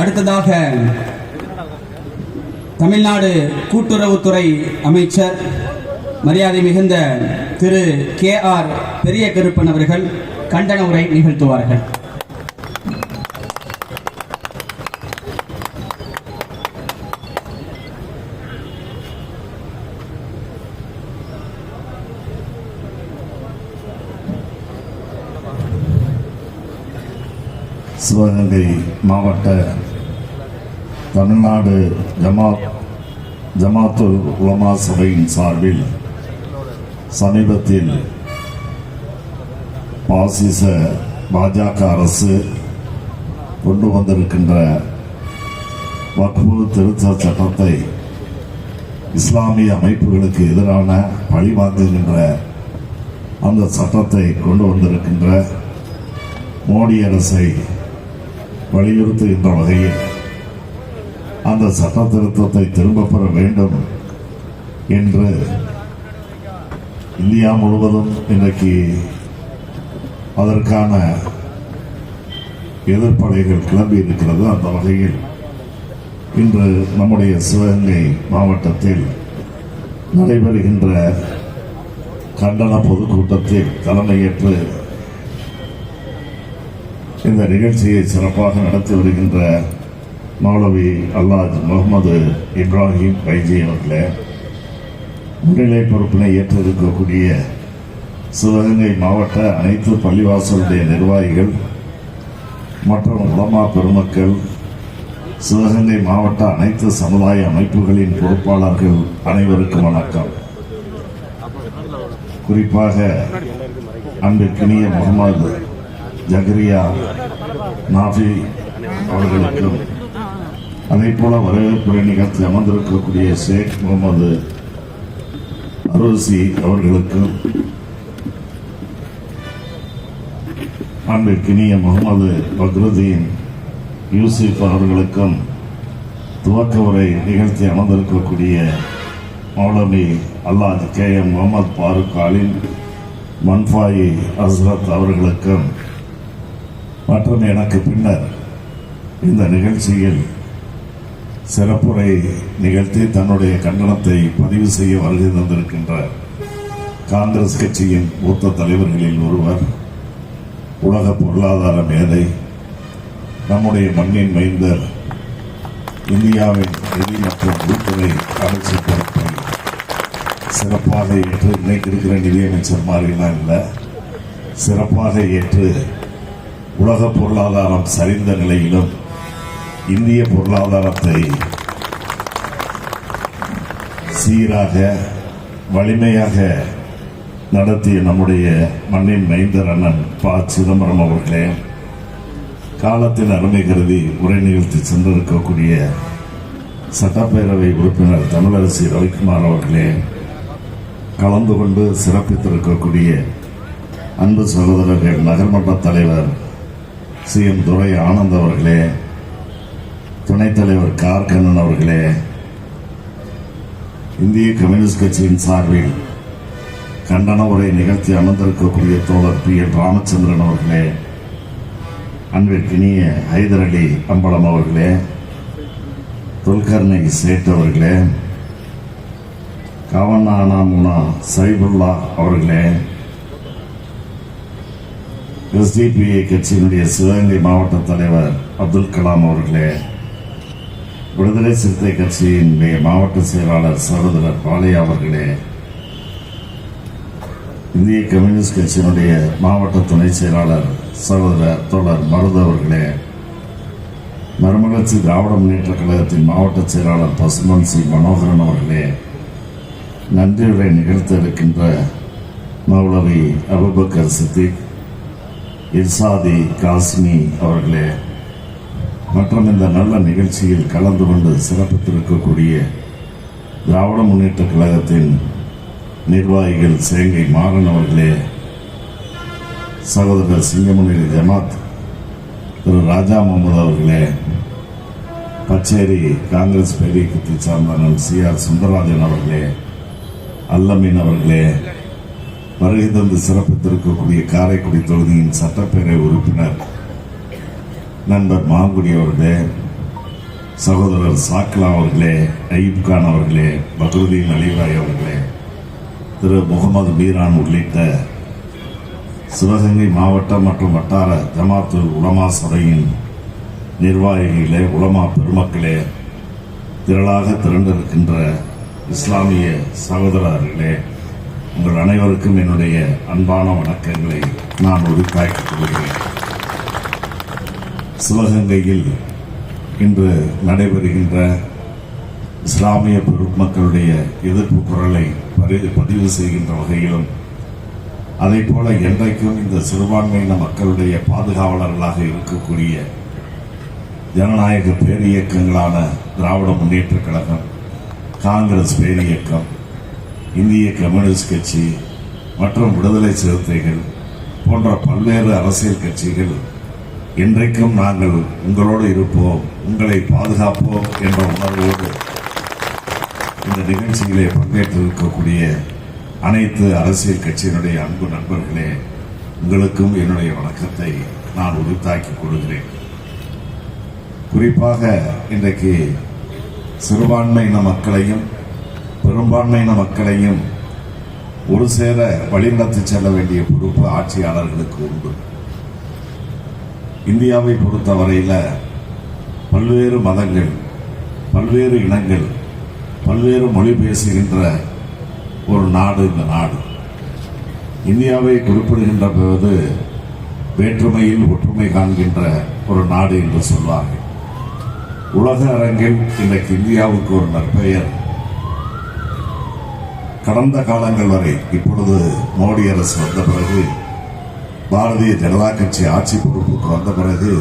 அடுத்ததாக தமிழ்நாடு கூட்டுறவுத்துறை அமைச்சர் மரியாதை மிகுந்த திரு கே ஆர் பெரிய கருப்பன் அவர்கள் கண்டன உரை நிகழ்த்துவார்கள். சிவகங்கை மாவட்ட தமிழ்நாடு ஜமாத் ஜமாத்துல் உலமா சபையின் சார்பில் சமீபத்தில் பாசிச பாஜக அரசு கொண்டு வந்திருக்கின்ற வக்ஃபு திருத்த சட்டத்தை இஸ்லாமிய அமைப்புகளுக்கு எதிரான பழி வாங்குகின்ற அந்த சட்டத்தை கொண்டு வந்திருக்கின்ற மோடி அரசை வலியுறுத்துகின்ற வகையில் அந்த சட்ட திருத்தத்தை திரும்ப பெற வேண்டும் என்று இந்தியா முழுவதும் இன்றைக்கு அதற்கான எதிர்ப்படைகள் கிளம்பி இருக்கிறது. அந்த வகையில் இன்று நம்முடைய சிவகங்கை மாவட்டத்தில் நடைபெறுகின்ற கண்டன பொதுக்கூட்டத்தில் தலைமையேற்று இந்த நிகழ்ச்சியை சிறப்பாக நடத்தி வருகின்ற மௌலவி அல்லாஜ் முகமது இப்ராஹிம் வைஜி அவர்களே முன்னிலை பொறுப்பினை ஏற்றிருக்கக்கூடிய சிவகங்கை மாவட்ட அனைத்து பள்ளிவாசலுடைய நிர்வாகிகள் மற்றும் உலமா பெருமக்கள் சிவகங்கை மாவட்ட அனைத்து சமுதாய அமைப்புகளின் பொறுப்பாளர்கள் அனைவருக்கும் வணக்கம். குறிப்பாக அன்பிற்கினிய முகமது ஜகரியா நாஃபி அவர்களுக்கும் அதே போல வரவேற்புரை நிகழ்த்தி அமர்ந்திருக்கக்கூடிய ஷேக் முகமது அரோசி அவர்களுக்கும் அன்பிற்கினிய முகமது பக்ருதீன் யூசுப் அவர்களுக்கும் துவக்க உரை நிகழ்த்தி அமர்ந்திருக்கக்கூடிய மௌலவி அல்லாஹ் கே எம் முகமது பாருக் அலின் மன்ஃபாயி ஹஸ்ரத் அவர்களுக்கும் மற்றும் எனக்கு பின்னர் இந்த நிகழ்ச்சியில் சிறப்புரை நிகழ்த்தி தன்னுடைய கண்டனத்தை பதிவு செய்ய வருகை தந்திருக்கின்ற காங்கிரஸ் கட்சியின் மூத்த தலைவர்களில் ஒருவர் உலக பொருளாதார மேதை நம்முடைய மண்ணின் மைந்தர் இந்தியாவின் நிதி மற்றும் உள்துறை அமைச்சர் பொறுப்பை சிறப்பாக ஏற்று இன்னைக்கு இருக்கிற நிதியமைச்சர் மாதிரிலாம் இல்லை. சிறப்பாக ஏற்று உலக பொருளாதாரம் சரிந்த நிலையிலும் இந்திய பொருளாதாரத்தை சீராக வலிமையாக நடத்திய நம்முடைய மண்ணின் மைந்தர் அண்ணன் ப. சிதம்பரம் அவர்களே காலத்தின் அருமை கருதி உரை நிகழ்த்தி சென்றிருக்கக்கூடிய சட்டப்பேரவை உறுப்பினர் தமிழரசி ரவிக்குமார் அவர்களே கலந்து கொண்டு சிறப்பித்திருக்கக்கூடிய அன்பு சகோதரர்கள் நகர்மன்ற தலைவர் சி. எம். துரை ஆனந்த் அவர்களே துணைத் தலைவர் கார்கண்ணன் அவர்களே இந்திய கம்யூனிஸ்ட் கட்சியின் சார்பில் கண்டன உரை நிகழ்த்தி அமர்ந்திருக்கக்கூடிய தோழர் பி. என் ராமச்சந்திரன் அவர்களே அன்பிற்கினிய ஹைதர் அலி அம்பலம் அவர்களே துல்கர்ணை சேட் அவர்களே கவனானாமுனா சைபுல்லா அவர்களே எஸ்டிபிஐ கட்சியினுடைய சிவகங்கை மாவட்ட தலைவர் அப்துல் கலாம் அவர்களே விடுதலை சிறுத்தை கட்சியின் மாவட்ட செயலாளர் சகோதரர் பாலையா அவர்களே இந்திய கம்யூனிஸ்ட் கட்சியினுடைய மாவட்ட துணை செயலாளர் சகோதரர் தோழர் மருது அவர்களே மறுமலர்ச்சி திராவிட முன்னேற்ற கழகத்தின் மாவட்ட செயலாளர் பசுமன் சி. மனோகரன் அவர்களே நன்றியுரை நிகழ்த்த இருக்கின்ற மௌலவி அபுபக்கர் சித்திக் இர்சாதி காஸ்மி அவர்களே மற்றும் இந்த நல்ல நிகழ்ச்சியில் கலந்து கொண்டு சிறப்பித்திருக்கக்கூடிய திராவிட முன்னேற்ற கழகத்தின் நிர்வாகிகள் சேங்கை மாறன் அவர்களே சகோதரர் சிங்கமுனி ஜமாத் திரு ராஜா முகமது அவர்களே பச்சேரி காங்கிரஸ் பேரியக்கத்தை சார்ந்தவர்கள் சி ஆர் சுந்தரராஜன் அவர்களே அல்லமீன் அவர்களே வருகை தந்து சிறப்பித்திருக்கக்கூடிய காரைக்குடி தொகுதியின் சட்டப்பேரவை உறுப்பினர் நண்பர் மாங்குடி அவர்களே சகோதரர் சாக்லா அவர்களே அய்யூப் கான் அவர்களே பக்ருதீன் அலிவாய் அவர்களே திரு முகமது மீரான் உள்ளிட்ட சிவகங்கை மாவட்டம் மற்றும் வட்டார ஜமாத்துல் உலமா சபையின் நிர்வாகிகளே உலமா பெருமக்களே திரளாக திரண்டிருக்கின்ற இஸ்லாமிய சகோதரர்களே உங்கள் அனைவருக்கும் என்னுடைய அன்பான வணக்கங்களை நான் உரித்தாக்கிக் கொள்கிறேன். சிவகங்கையில் இன்று நடைபெறுகின்ற இஸ்லாமிய பெருமக்களுடைய எதிர்ப்பு குரலை பதிவு செய்கின்ற வகையிலும் அதே போல என்றைக்கும் இந்த சிறுபான்மையின மக்களுடைய பாதுகாவலர்களாக இருக்கக்கூடிய ஜனநாயக பேரியக்கங்களான திராவிட முன்னேற்ற கழகம் காங்கிரஸ் பேரியக்கம் இந்திய கம்யூனிஸ்ட் கட்சி மற்றும் விடுதலை சிறுத்தைகள் போன்ற பல்வேறு அரசியல் கட்சிகள் இன்றைக்கும் நாங்கள் உங்களோடு இருப்போம் உங்களை பாதுகாப்போம் என்ற உணர்வோடு இந்த நிகழ்ச்சியிலே பங்கேற்றிருக்கக்கூடிய அனைத்து அரசியல் கட்சியினுடைய அன்பு நண்பர்களே உங்களுக்கும் என்னுடைய வணக்கத்தை நான் உறுத்தாக்கிக் கொள்கிறேன். குறிப்பாக இன்றைக்கு சிறுபான்மையின மக்களையும் பெரும்பான்மையின மக்களையும் ஒரு சேர வழிநடத்தி செல்ல வேண்டிய பொறுப்பு ஆட்சியாளர்களுக்கு உண்டு. இந்தியாவை பொறுத்தவரையில் பல்வேறு மதங்கள் பல்வேறு இனங்கள் பல்வேறு மொழி பேசுகின்ற ஒரு நாடு இந்த நாடு. இந்தியாவை குறிப்பிடுகின்ற போது வேற்றுமையில் ஒற்றுமை காண்கின்ற ஒரு நாடு என்று சொல்வார்கள். உலக அரங்கில் இன்றைக்கு இந்தியாவுக்கு ஒரு நற்பெயர். கடந்த காலங்கள் வரை இப்பொழுது மோடி அரசு வந்த பிறகு பாரதிய ஜனதா கட்சி ஆட்சி பொறுப்புக்கு வந்த பிறகு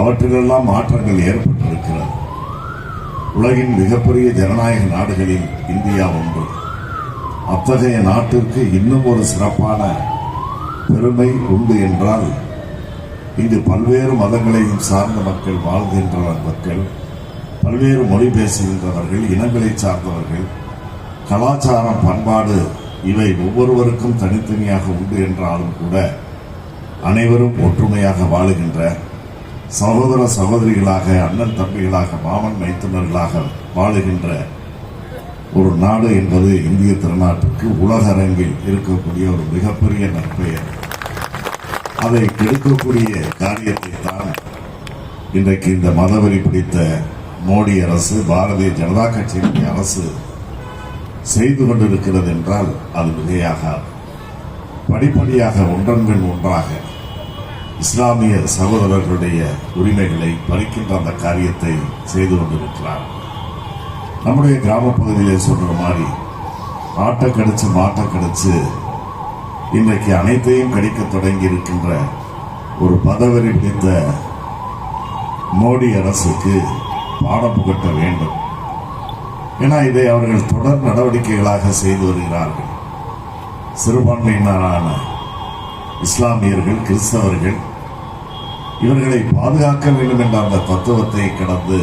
அவற்றிலெல்லாம் மாற்றங்கள் ஏற்பட்டிருக்கிறது. உலகின் மிகப்பெரிய ஜனநாயக நாடுகளில் இந்தியா ஒன்று. அத்தகைய நாட்டிற்கு இன்னும் ஒரு சிறப்பான பெருமை உண்டு என்றால் இங்கு பல்வேறு மதங்களையும் சார்ந்த மக்கள் வாழ்கின்ற மக்கள் பல்வேறு மொழி பேசுகின்றவர்கள் இனங்களை சார்ந்தவர்கள் கலாச்சாரம் பண்பாடு இவை ஒவ்வொருவருக்கும் தனித்தனியாக உண்டு என்றாலும் கூட அனைவரும் ஒற்றுமையாக வாழுகின்ற சகோதர சகோதரிகளாக அண்ணன் தம்பிகளாக மாமன் மைத்துனர்களாக வாழுகின்ற ஒரு நாடு என்பது இந்திய திருநாட்டுக்கு உலக அரங்கில் இருக்கக்கூடிய ஒரு மிகப்பெரிய நற்பெயர். அதை கெடுக்கக்கூடிய காரியத்தை தான் இன்றைக்கு இந்த மதவெறி பிடித்த மோடி அரசு பாரதிய ஜனதா கட்சியினுடைய அரசு செய்து கொண்டிருக்கிறது என்றால் அது மிகையாகாது. படிப்படியாக ஒன்றன் பின் ஒன்றாக இஸ்லாமிய சகோதரர்களுடைய உரிமைகளை பறிக்கின்ற அந்த காரியத்தை செய்து கொண்டிருக்கிறார். நம்முடைய கிராம பகுதியிலே சொல்ற மாதிரி ஆட்டை கடிச்சு மாட்டை கடிச்சு இன்றைக்கு அனைத்தையும் கடிக்க தொடங்கி இருக்கின்ற ஒரு பதவரி பிடித்த மோடி அரசுக்கு பாடம் புகட்ட வேண்டும். ஏன்னா இதை அவர்கள் தொடர் நடவடிக்கைகளாக செய்து வருகிறார்கள். சிறுபான்மையினரான இஸ்லாமியர்கள் கிறிஸ்தவர்கள் இவர்களை பாதுகாக்க வேண்டும் என்ற அந்த தத்துவத்தை கடந்து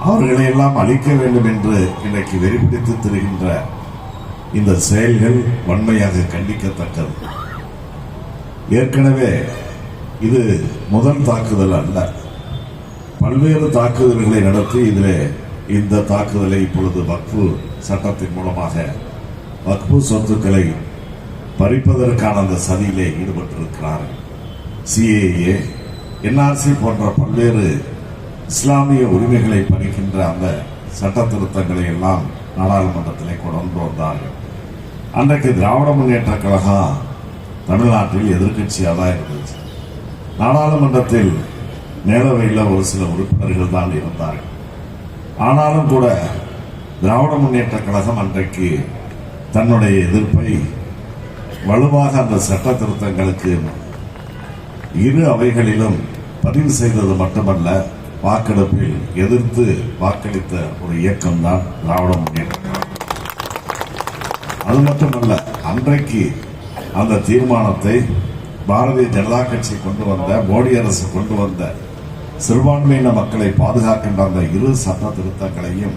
அவர்களை எல்லாம் அழிக்க வேண்டும் என்று இன்றைக்கு வெறிப்பிடித்து தருகின்ற இந்த செயல்கள் வன்மையாக கண்டிக்கத்தக்கது. ஏற்கனவே இது முதல் தாக்குதல் அல்ல. பல்வேறு தாக்குதல்களை நடத்தி இதில் இந்த தாக்குதலை இப்பொழுது வக்ஃபு சட்டத்தின் மூலமாக வக்ஃபு சொத்துக்களை பறிப்பதற்கான அந்த சதியிலே ஈடுபட்டிருக்கிறார்கள். சிஏஏ என்ஆர்சி போன்ற பல்வேறு இஸ்லாமிய உரிமைகளை பறிக்கின்ற அந்த சட்ட திருத்தங்களை எல்லாம் நாடாளுமன்றத்திலே கொண்டு வந்தார்கள். அன்றைக்கு திராவிட முன்னேற்ற கழகம் தமிழ்நாட்டில் எதிர்க்கட்சியாக தான் இருந்துச்சு நாடாளுமன்றத்தில் மேலவையில் ஒரு சில உறுப்பினர்கள் தான் இருந்தார்கள். ஆனாலும் கூட திராவிட முன்னேற்ற கழகம் அன்றைக்கு தன்னுடைய எதிர்ப்பை வலுவாக அந்த சட்ட திருத்தங்களுக்கு இரு அவைகளிலும் பதிவு செய்தது மட்டுமல்ல வாக்கெடுப்பில் எதிர்த்து வாக்களித்த ஒரு இயக்கம் தான் திராவிட முன்னேற்றம் அது மட்டுமல்ல அன்றைக்கு அந்த தீர்மானத்தை பாரதிய ஜனதா கட்சி கொண்டு வந்த மோடி அரசு கொண்டு வந்த சிறுபான்மையின மக்களை பாதுகாக்கின்ற அந்த இரு சட்ட திருத்தங்களையும்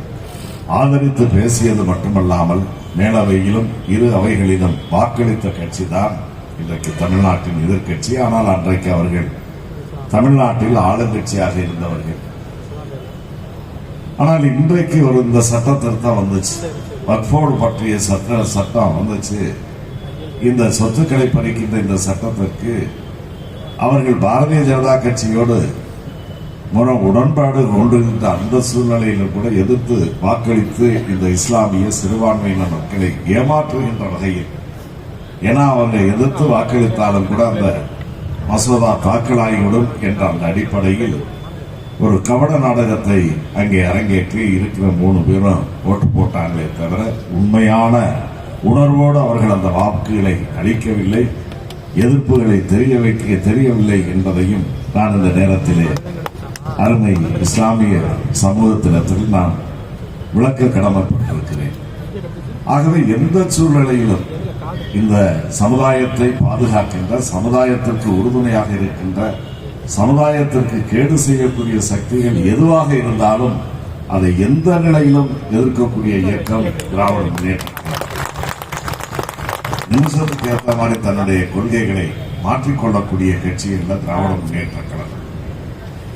ஆதரித்து பேசியது மட்டுமல்லாமல் மேலவையிலும் இரு அவைகளிலும் வாக்களித்த கட்சி தான் இன்றைக்கு தமிழ்நாட்டின் எதிர்க்கட்சி. ஆனால் அன்றைக்கு அவர்கள் தமிழ்நாட்டில் ஆளுங்கட்சியாக இருந்தவர்கள். ஆனால் இன்றைக்கு ஒரு இந்த சட்ட திருத்தம் வந்துச்சு. வக்ஃபோர்டு பற்றிய சட்ட சட்டம் வந்துச்சு. இந்த சொத்துக்களை பறிக்கின்ற இந்த சட்டத்திற்கு அவர்கள் பாரதிய ஜனதா கட்சியோடு முறை உடன்பாடு கொண்டிருந்த அந்த சூழ்நிலையிலும் கூட எதிர்த்து வாக்களித்து இந்த இஸ்லாமிய சிறுபான்மையின மக்களை ஏமாற்றுகின்ற வகையில். ஏன்னா அவங்க எதிர்த்து வாக்களித்தாலும் கூட அந்த மசோதா தாக்கலாகிவிடும் என்ற அந்த அடிப்படையில் ஒரு கவட நாடகத்தை அங்கே அரங்கேற்றி இருக்கிற மூணு பேரும் ஓட்டு போட்டாங்களே தவிர உண்மையான உணர்வோடு அவர்கள் அந்த வாக்குகளை அளிக்கவில்லை எதிர்ப்புகளை தெரிய வைக்க தெரியவில்லை என்பதையும் நான் இந்த நேரத்திலே அருமை இஸ்லாமிய சமூகத்தினத்தில் நான் விளக்க கடமைப்பட்டிருக்கிறேன். ஆகவே எந்த சூழ்நிலையிலும் இந்த சமுதாயத்தை பாதுகாக்கின்ற சமுதாயத்திற்கு உறுதுணையாக இருக்கின்ற சமுதாயத்திற்கு கேடு செய்யக்கூடிய சக்திகள் எதுவாக இருந்தாலும் அதை எந்த நிலையிலும் எதிர்க்கக்கூடிய இயக்கம் திராவிட முன்னேற்றம் நிமிஷத்துக்கு ஏற்ற மாதிரி தன்னுடைய கொள்கைகளை மாற்றிக்கொள்ளக்கூடிய கட்சி என்ற திராவிட முன்னேற்ற கழகம்.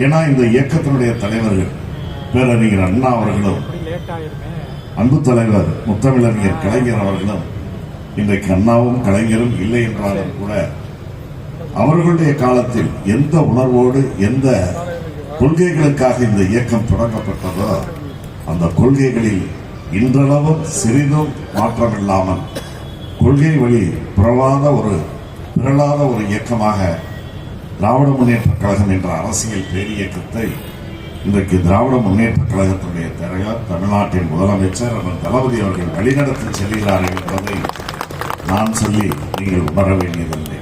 ஏன்னா இந்த இயக்கத்தினுடைய தலைவர்கள் பேரறிஞர் அண்ணா அவர்களும் அன்பு தலைவர் முத்தமிழறிஞர் கலைஞர் அவர்களும் இன்றைக்கு அண்ணாவும் கலைஞரும் இல்லை என்றாலும் கூட அவர்களுடைய காலத்தில் எந்த உணர்வோடு எந்த கொள்கைகளுக்காக இந்த இயக்கம் தொடங்கப்பட்டதோ அந்த கொள்கைகளில் இன்றளவும் சிறிதும் மாற்றமில்லாமல் கொள்கை வழி பிறவாத ஒரு பிறளாத ஒரு இயக்கமாக திராவிட முன்னேற்ற கழகம் என்ற அரசியல் பேரியக்கத்தை இன்றைக்கு திராவிட முன்னேற்ற கழகத்தினுடைய தலைவர் தமிழ்நாட்டின் முதலமைச்சர் அவர் தளபதி அவர்கள் வழிநடத்தி செல்கிறார் என்பதை நான் சொல்லி நீங்கள் உணர வேண்டியதில்லை.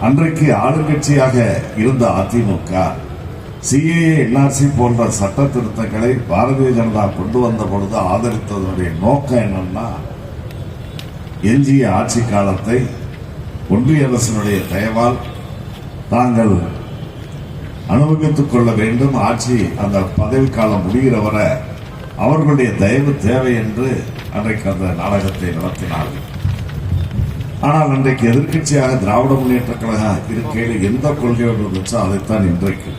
அன்றைக்கு ஆளுங்கட்சியாக இருந்த அதிமுக சிஏஏ என்ஆர்சி போன்ற சட்ட திருத்தங்களை பாரதிய ஜனதா கொண்டு வந்த பொழுது ஆதரித்ததனுடைய நோக்கம் என்னன்னா எஞ்சிய ஆட்சி காலத்தை ஒன்றிய அரசினுடைய தயவால் தாங்கள் அனுபவித்துக் கொள்ள வேண்டும். ஆட்சி அந்த பதவிக்காலம் முடிகிற வரை அவர்களுடைய தயவு தேவை என்று அன்றைக்கு அந்த நாடகத்தை நடத்தினார்கள் ஆனால் அன்றைக்கு எதிர்க்கட்சியாக திராவிட முன்னேற்ற கழக இருக்கையில் எந்த கொள்கையோடு இருந்துச்சோ அதைத்தான் இன்றைக்கு.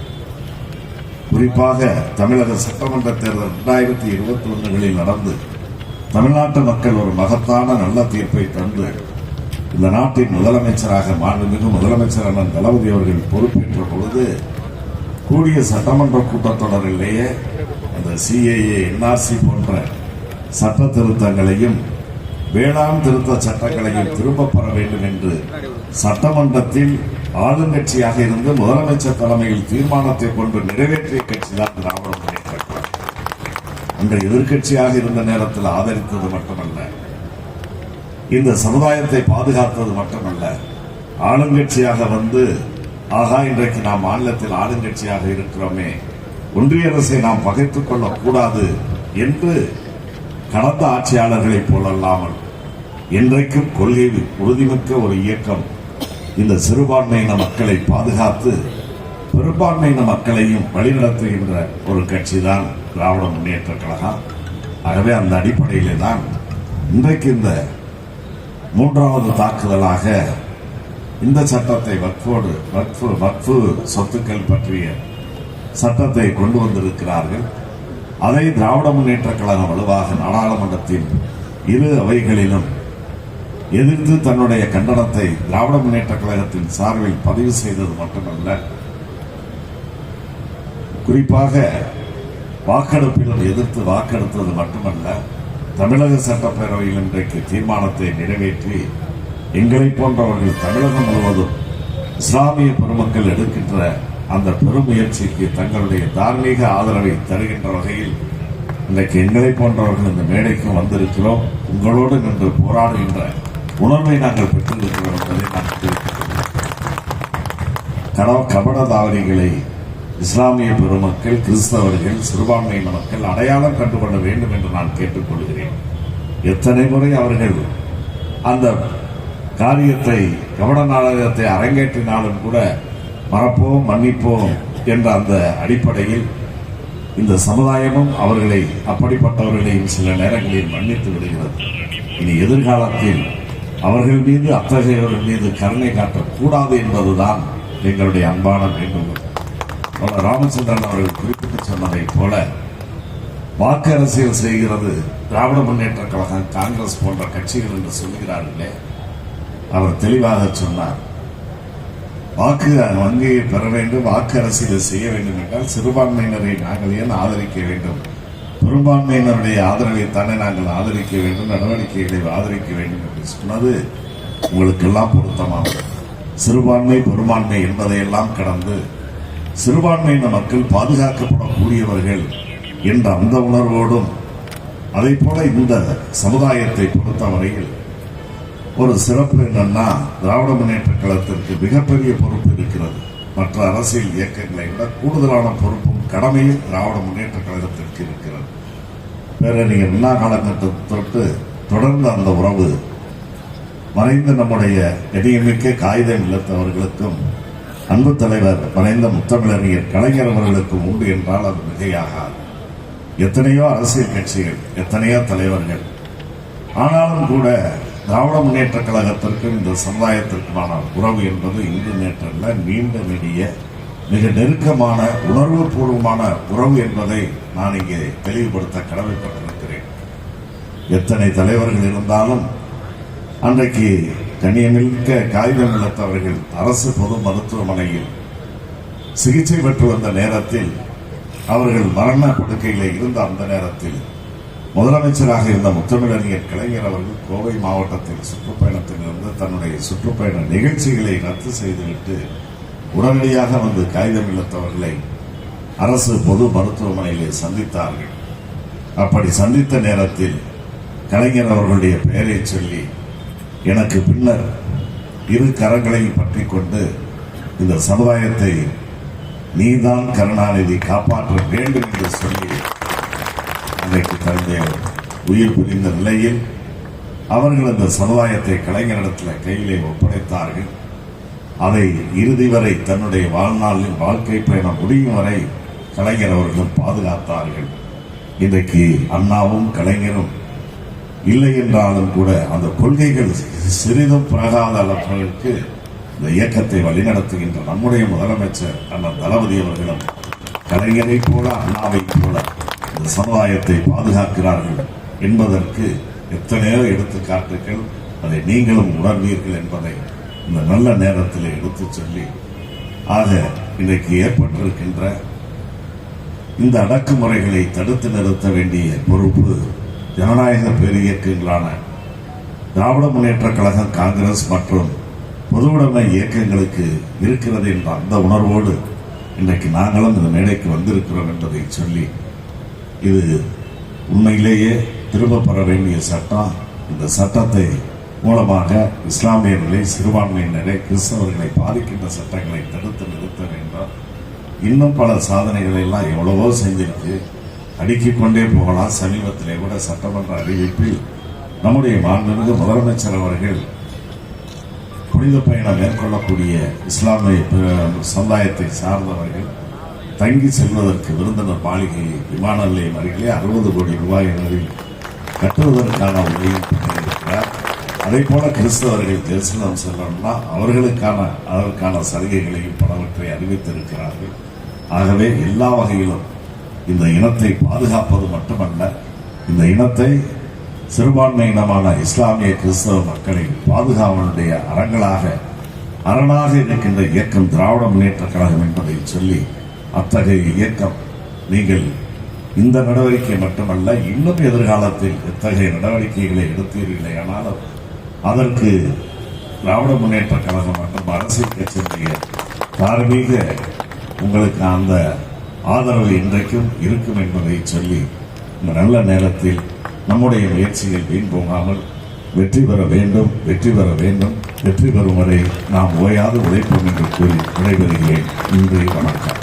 குறிப்பாக தமிழக சட்டமன்ற தேர்தல் இரண்டாயிரத்தி இருபத்தி ஒன்றுகளில் நடந்து தமிழ்நாட்டு மக்கள் ஒரு மகத்தான நல்ல தீர்ப்பை தந்து இந்த நாட்டின் முதலமைச்சராக மாண்புமிகு முதலமைச்சர் அண்ணன் தளபதி அவர்கள் பொறுப்பேற்ற பொழுது கூடிய சட்டமன்ற கூட்டத்தொடரிலேயே அந்த சிஏஏ என்ஆர்சி போன்ற சட்ட திருத்தங்களையும் வேளாண் திருத்த சட்டங்களையும் திரும்ப பெற வேண்டும் என்று சட்டமன்றத்தில் ஆளுங்கட்சியாக இருந்து முதலமைச்சர் தலைமையில் தீர்மானத்தை கொண்டு நிறைவேற்றிய கட்சிதான் திராவிட முன்னேற்ற கழகம். அந்த எதிர்க்கட்சியாக இருந்த நேரத்தில் ஆதரித்தது மட்டுமல்ல இந்த சமுதாயத்தை பாதுகாத்தது மட்டுமல்ல ஆளுங்கட்சியாக வந்து ஆகா இன்றைக்கு நாம் மாநிலத்தில் ஆளுங்கட்சியாக இருக்கிறோமே ஒன்றிய அரசை நாம் பகைத்துக் கொள்ளக்கூடாது என்று கடந்த ஆட்சியாளர்களைப் போலல்லாமல் இன்றைக்கும் கொள்கை உறுதிமிக்க ஒரு இயக்கம் இந்த சிறுபான்மையின மக்களை பாதுகாத்து பெரும்பான்மையின மக்களையும் வழிநடத்துகின்ற ஒரு கட்சி தான் திராவிட முன்னேற்ற கழகம். ஆகவே அந்த அடிப்படையிலே தான் இன்றைக்கு இந்த மூன்றாவது தாக்குதலாக இந்த சட்டத்தை வக்ஃபோடு வக்ஃபு வக்ஃபு சொத்துக்கள் பற்றிய சட்டத்தை கொண்டு வந்திருக்கிறார்கள். அதை திராவிட முன்னேற்ற கழகம் வலுவாக நாடாளுமன்றத்தின் இரு அவைகளிலும் எதிர்த்து தன்னுடைய கண்டனத்தை திராவிட முன்னேற்ற கழகத்தின் சார்பில் பதிவு செய்தது மட்டுமல்ல குறிப்பாக வாக்கெடுப்பிலும் எதிர்த்து வாக்கெடுத்தது மட்டுமல்ல தமிழக சட்டப்பேரவையில் இன்றைக்கு தீர்மானத்தை நிறைவேற்றி எங்களை போன்றவர்கள் தமிழகம் முழுவதும் இஸ்லாமிய பெருமக்கள் எடுக்கின்ற அந்த பெருமுயற்சிக்கு தங்களுடைய தார்மீக ஆதரவை தருகின்ற வகையில் இன்றைக்கு எங்களை போன்றவர்கள் இந்த மேடைக்கும் வந்திருக்கிறோம். உங்களோடு நின்று போராடுகின்ற உணர்வை நாங்கள் பெற்றிருக்கிறோம் என்பதை நான் தெரிவித்துக் கபட தாவரிகளை இஸ்லாமிய பெருமக்கள் கிறிஸ்தவர்கள் சிறுபான்மையின மக்கள் அடையாளம் கண்டுகொள்ள வேண்டும் என்று நான் கேட்டுக்கொள்கிறேன். எத்தனை முறை அவர்கள் அந்த காரியத்தை கவன நாடகத்தை அரங்கேற்றினாலும் கூட மறப்போம் மன்னிப்போம் என்ற அந்த அடிப்படையில் இந்த சமுதாயமும் அவர்களை அப்படிப்பட்டவர்களையும் சில நேரங்களில் மன்னித்து விடுகிறது. இனி எதிர்காலத்தில் அவர்கள் மீது அத்தகையவர்கள் மீது கருணை காட்டக்கூடாது என்பதுதான் எங்களுடைய அன்பான வேண்டுகோள். பல ராமச்சந்திரன் அவர்கள் குறிப்பிட்டு சொன்னதைப் போல வாக்கு அரசியல் செய்கிறது திராவிட முன்னேற்ற கழகம் காங்கிரஸ் போன்ற கட்சிகள் என்று சொல்கிறார்களே அவர் தெளிவாக சொன்னார். வாக்கு வங்கியை பெற வேண்டும் வாக்கு அரசியலை செய்ய வேண்டும் என்றால் சிறுபான்மையினரை நாங்கள் ஏன் ஆதரிக்க வேண்டும்? பெரும்பான்மையினருடைய ஆதரவை தானே நாங்கள் ஆதரிக்க வேண்டும் நடவடிக்கைகளை ஆதரிக்க வேண்டும் என்று சொன்னது உங்களுக்கெல்லாம் பொருத்தமாகும் சிறுபான்மை பெரும்பான்மை என்பதையெல்லாம் கடந்து சிறுபான்மையின மக்கள் பாதுகாக்கப்படக்கூடியவர்கள் என்ற அந்த உணர்வோடும் அதை போல இந்த சமுதாயத்தை பொறுத்தவரையில் ஒரு சிறப்பு என்னன்னா திராவிட முன்னேற்ற கழகத்திற்கு மிகப்பெரிய பொறுப்பு இருக்கிறது. மற்ற அரசியல் இயக்கங்களை விட கூடுதலான பொறுப்பும் கடமையும் திராவிட முன்னேற்ற கழகத்திற்கு இருக்கிறது. பேரறிஞர் அண்ணா காலகட்டத்தை தொட்டு தொடர்ந்து அந்த உறவு மறைந்த நம்முடைய கடியமிக்க காகிதம் இல்லத்தவர்களுக்கும் அன்பு தலைவர் மறைந்த முத்தமிழறிஞர் கலைஞர் அவர்களுக்கும் உண்டு என்றால் அது மிகையாகாது. எத்தனையோ அரசியல் கட்சிகள் எத்தனையோ தலைவர்கள் ஆனாலும் கூட திராவிட முன்னேற்ற கழகத்திற்கும் இந்த சமுதாயத்திற்குமான உறவு என்பது இன்று நேற்றல்ல நீண்ட நெடிய மிக நெருக்கமான உணர்வு பூர்வமான உறவு என்பதை நான் இங்கே தெளிவுபடுத்த கடமைப்பட்டிருக்கிறேன். எத்தனை தலைவர்கள் இருந்தாலும் அன்றைக்கு கண்ணியமிக்க காகிதம் இழத்தவர்கள் அரசு பொது மருத்துவமனையில் சிகிச்சை பெற்று வந்த நேரத்தில் அவர்கள் மரண படுக்கையிலே இருந்த அந்த நேரத்தில் முதலமைச்சராக இருந்த முத்தமிழறிஞர் கலைஞர் அவர்கள் கோவை மாவட்டத்தில் சுற்றுப்பயணத்தில் இருந்து தன்னுடைய சுற்றுப்பயண நிகழ்ச்சிகளை ரத்து செய்துவிட்டு உடனடியாக வந்து காகிதம் இல்லத்தவர்களை அரசு பொது மருத்துவமனையிலே சந்தித்தார்கள். அப்படி சந்தித்த நேரத்தில் கலைஞர் அவர்களுடைய பெயரை சொல்லி எனக்கு பின்னர் இரு கரங்களையும் பற்றி கொண்டு இந்த சமுதாயத்தை நீதான் கருணாநிதி காப்பாற்ற வேண்டும் என்று சொல்லி அன்றைக்கு தந்தை உயிர் புரிந்த நிலையில் அவர்கள் அந்த சமுதாயத்தை கலைஞரிடத்தில் கையிலே ஒப்படைத்தார்கள். அதை இறுதி வரை தன்னுடைய வாழ்நாளில் வாழ்க்கை பயணம் முடியும் வரை கலைஞர் அவர்களும் பாதுகாத்தார்கள். இன்றைக்கு அண்ணாவும் கலைஞரும் இல்லை என்றாலும் கூட அந்த கொள்கைகள் சிறிதும் பிறகாத அளவுக்கு இந்த இயக்கத்தை வழிநடத்துகின்ற நம்முடைய முதலமைச்சர் அண்ணன் தளபதி அவர்களும் கலைஞரை போல அண்ணாவை போல இந்த சமுதாயத்தை பாதுகாக்கிறார்கள் என்பதற்கு எத்தனையோ எடுத்துக்காட்டுகள் அதை நீங்களும் உணர்வீர்கள் என்பதை இந்த நல்ல நேரத்தில் எடுத்துச் சொல்லி ஆக இன்றைக்கு ஏற்பட்டிருக்கின்ற இந்த அடக்குமுறைகளை தடுத்து நிறுத்த வேண்டிய பொறுப்பு ஜனநாயக பேரியக்கங்களான திராவிட முன்னேற்ற கழகம் காங்கிரஸ் மற்றும் பொதுவுடைமை இயக்கங்களுக்கு இருக்கிறது என்ற அந்த உணர்வோடு இன்றைக்கு நாங்களும் இந்த மேடைக்கு வந்திருக்கிறோம் என்பதை சொல்லி இது உண்மையிலேயே திரும்ப பெற வேண்டிய சட்டம். இந்த சட்டத்தை மூலமாக இஸ்லாமியர்களை சிறுபான்மையினரை கிறிஸ்தவர்களை பாதிக்கின்ற சட்டங்களை தடுத்து நிறுத்த வேண்டும் இன்னும் பல சாதனைகளை எல்லாம் எவ்வளவோ செஞ்சிருக்கு. அடுக்கிக் கொண்டே போகலாம். சமீபத்திலே கூட சட்டமன்ற அறிவிப்பில் நம்முடைய மாண்புமிகு முதலமைச்சர் அவர்கள் புனித பயணம் மேற்கொள்ளக்கூடிய இஸ்லாமிய சமுதாயத்தை சார்ந்தவர்கள் தங்கி செல்வதற்கு விருந்தினர் மாளிகை விமான நிலையம் அருகிலே அறுபது கோடி ரூபாய் அளவில் கட்டுவதற்கான உதவியும் பண்ணியிருக்கிறார் அதே போல கிறிஸ்தவர்கள் ஜெருசலம் செல்லணும்னா அவர்களுக்கான அதற்கான சலுகைகளையும் பலவற்றை அறிவித்திருக்கிறார்கள். ஆகவே எல்லா வகையிலும் இந்த இனத்தை பாதுகாப்பது மட்டுமல்ல இந்த இனத்தை சிறுபான்மை இனமான இஸ்லாமிய கிறிஸ்தவ மக்களை பாதுகாவலுடைய அறங்களாக அரணாக இருக்கின்ற இயக்கம் திராவிட முன்னேற்ற கழகம் என்பதை சொல்லி அத்தகைய இயக்கம் நீங்கள் இந்த நடவடிக்கை மட்டுமல்ல இன்னும் எதிர்காலத்தில் எத்தகைய நடவடிக்கைகளை எடுத்தீர்களே ஆனாலும் அதற்கு திராவிட முன்னேற்ற கழகம் மற்றும் அரசியல் கட்சியினுடைய தார்மீக உங்களுக்கு அந்த ஆதரவு இன்றைக்கும் இருக்கும் என்பதை சொல்லி இந்த நல்ல நேரத்தில் நம்முடைய முயற்சியை வீண் போகாமல் வெற்றி பெற வேண்டும் வெற்றி பெற வேண்டும். வெற்றி பெறும் வரை நாம் ஓயாது உழைப்போம் என்று கூறி விடைபெறுகிறேன். இன்றைய வணக்கம்.